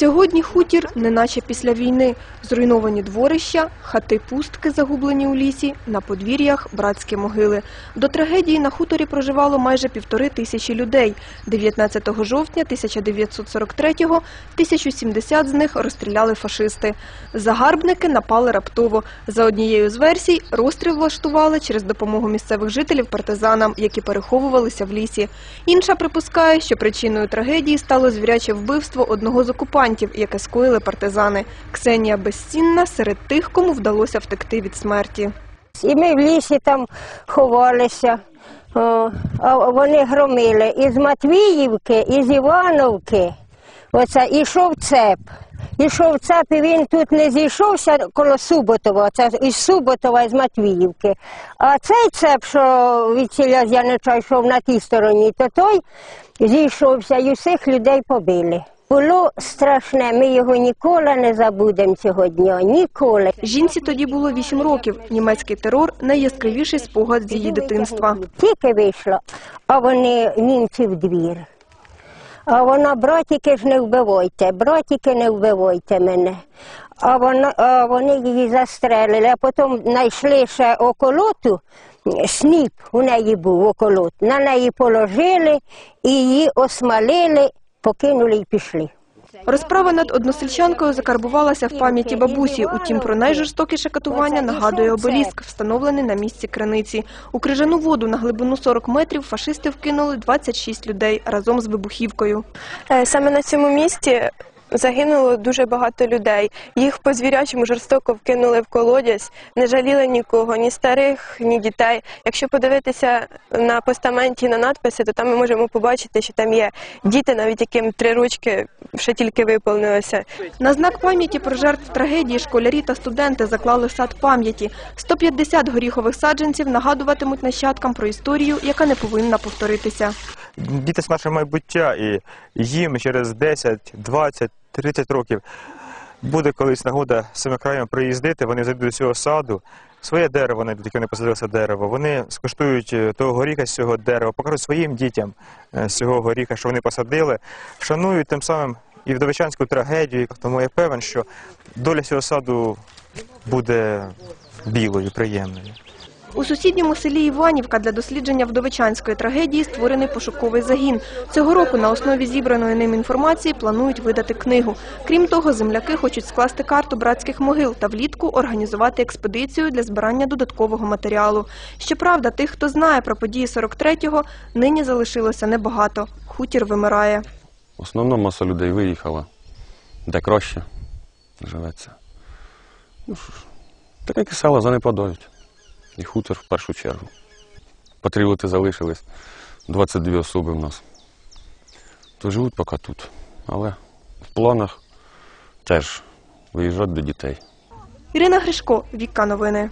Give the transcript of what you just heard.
Сьогодні хутір, неначе після війни. Зруйновані дворища, хати пустки, загублені у лісі, на подвір'ях братські могили. До трагедії на хуторі проживало майже півтори тисячі людей. 19 жовтня 1943-го 1070 з них розстріляли фашисти. Загарбники напали раптово. За однією з версій, розстріл влаштували через допомогу місцевих жителів партизанам, які переховувалися в лісі. Інша припускає, що причиною трагедії стало звіряче вбивство одного з окупантів, яке скоїли партизани. Ксенія Безцінна серед тих, кому вдалося втекти від смерті. І ми в лісі там ховалися. А вони громили із Матвіївки, із Івановки. Оце ішов цеп. Ішов цеп, і він тут не зійшовся коло Суботова, це із Суботова, з Матвіївки. А цей цеп, що від ціля з Янича йшов на тій стороні, то той зійшовся і всіх людей побили. Було страшне, ми його ніколи не забудемо цього дня, ніколи. Жінці тоді було 8 років. Німецький терор – найяскравіший спогад з її дитинства. Тільки вийшла, а вони німці в двір. А вона, братіки ж не вбивайте, братіки не вбивайте мене. А, вона, а вони її застрелили, а потім знайшли ще околоту, сніп у неї був околот. На неї положили і її осмалили, покинули і пішли. Розправа над односельчанкою закарбувалася в пам'яті бабусі. Утім, про найжорстокіше катування нагадує обеліск, встановлений на місці криниці. У крижану воду на глибину 40 метрів фашисти вкинули 26 людей разом з вибухівкою. Е, Саме на цьому місці загинуло дуже багато людей. Їх по звірячому жорстоко вкинули в колодязь, не жаліли нікого, ні старих, ні дітей. Якщо подивитися на постаменті на надписи, то там ми можемо побачити, що там є діти, навіть яким три ручки ще тільки виповнилося. На знак пам'яті про жертв трагедії школярі та студенти заклали сад пам'яті. 150 горіхових саджанців нагадуватимуть нащадкам про історію, яка не повинна повторитися. Діти це наше майбуття, і їм через 10, 20, 30 років буде колись нагода з цими краями приїздити, вони зайдуть до цього саду, своє дерево знайдуть, яке вони посадили це дерево, вони скуштують е, того горіха з цього дерева, покажуть своїм дітям е, з цього горіха, що вони посадили, шанують тим самим і вдовичанську трагедію. Тому я певен, що доля цього саду буде білою, приємною. У сусідньому селі Іванівка для дослідження вдовичанської трагедії створений пошуковий загін. Цього року на основі зібраної ним інформації планують видати книгу. Крім того, земляки хочуть скласти карту братських могил та влітку організувати експедицію для збирання додаткового матеріалу. Щоправда, тих, хто знає про події 43-го, нині залишилося небагато. Хутір вимирає. Основна маса людей виїхала, де краще живеться. Ну, що ж, так як і села занепадають. І хутор в першу чергу. Патріоти залишились, 22 особи в нас. То живуть поки тут. Але в планах теж виїжджати до дітей. Ірина Гришко, Вікка Новини.